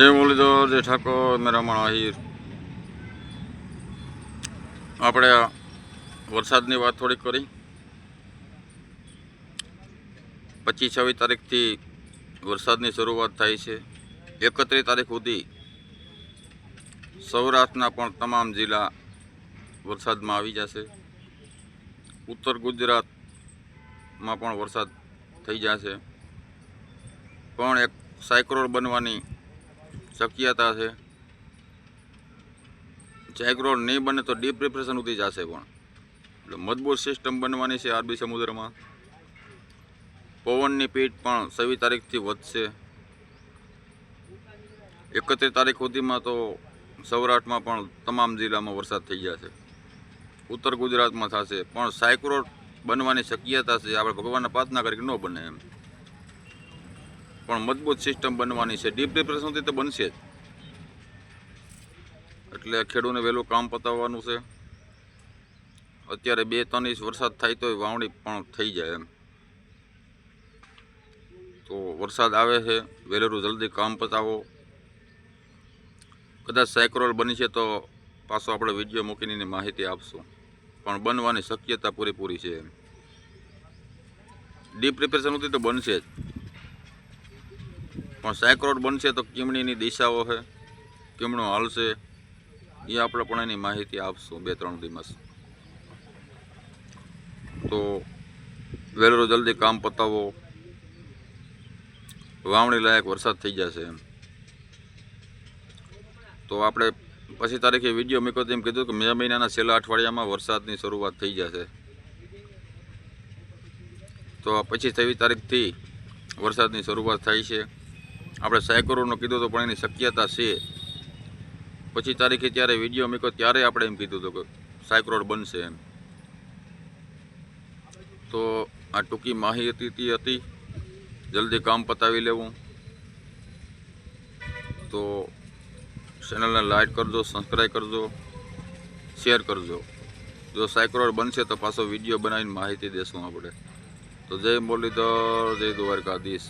જય મુરલીધર, જય ઠાકોર, મેરા મણ આહિર આપણે વરસાદની વાત થોડીક કરી. પચીસ છવ્વીસ તારીખથી વરસાદની શરૂઆત થાય છે. એકત્રીસ તારીખ સુધી સૌરાષ્ટ્રના પણ તમામ જિલ્લા વરસાદમાં આવી જશે. ઉત્તર ગુજરાતમાં પણ વરસાદ થઈ જશે. પણ એક સાયક્લોન બનવાની શક્યતા છે. સાયક્લોન નહીં બને તો ડીપ ડિપ્રેશન ઉધી જશે પણ. એટલે મજબૂત સિસ્ટમ બનવાની છે અરબી સમુદ્રમાં. પવનની પીઠ પણ છવ્વીસ તારીખથી વધશે. એકત્રીસ તારીખ સુધીમાં તો સૌરાષ્ટ્રમાં પણ તમામ જિલ્લામાં વરસાદ થઈ જશે ઉત્તર ગુજરાતમાં થશે. પણ સાયક્રોડ બનવાની શક્યતા છે. આપણે ભગવાનના પ્રાર્થના કરી ન બને એમ. પણ મજબૂત સિસ્ટમ બનવાની છે. ડીપ ડિપ્રેશનથી તો બનશે જ. એટલે ખેડૂને વહેલું કામ પતાવવાનું છે. અત્યારે બે ત્રણ ઇંચ વરસાદ થાય તો વાવણી પણ થઈ જાય એમ. તો વરસાદ આવે છે, વહેલું જલ્દી કામ પતાવો. કદાચ સાયક્રોલ બની છે તો પાછો આપણે વીડિયો મૂકીને માહિતી આપશું. પણ બનવાની શક્યતા પૂરેપૂરી છે એમ. ડીપ પ્રિપેરેશન સુધી તો બનશે જ. પણ સાયક્રોડ બનશે તો કીમણીની દિશાઓ છે કીમણો હાલશે. એ આપણે પણ એની માહિતી આપશું બે ત્રણ દિવસ. તો વહેલું જલ્દી કામ પતાવો. વાવણી લાયક વરસાદ થઈ જશે એમ. તો આપણે પછી તારીખે વીડિયો તો એમ કીધું કે મે મહિનાના છેલ્લા અઠવાડિયામાં વરસાદની શરૂઆત થઈ જશે. તો પછી છવ્વીસ તારીખથી વરસાદની શરૂઆત થાય છે. આપણે સાયકરોનું કીધું તો પણ એની શક્યતા છે. પછી તારીખે ત્યારે વીડિયો મૂક્યો, ત્યારે આપણે એમ કીધું હતું કે સાયક્રોડ બનશે એમ. તો આ ટૂંકી માહિતી હતી જલ્દી કામ પતાવી લેવું. તો ચેનલને લાઇક કરજો સબસ્ક્રાઈબ કરજો, શેર કરજો. જો સાયક્રોડ બનશે તો પાછો વીડિયો બનાવીને માહિતી દેશું આપણે. તો જય મુરલીધર, જય દ્વારકાધીશ.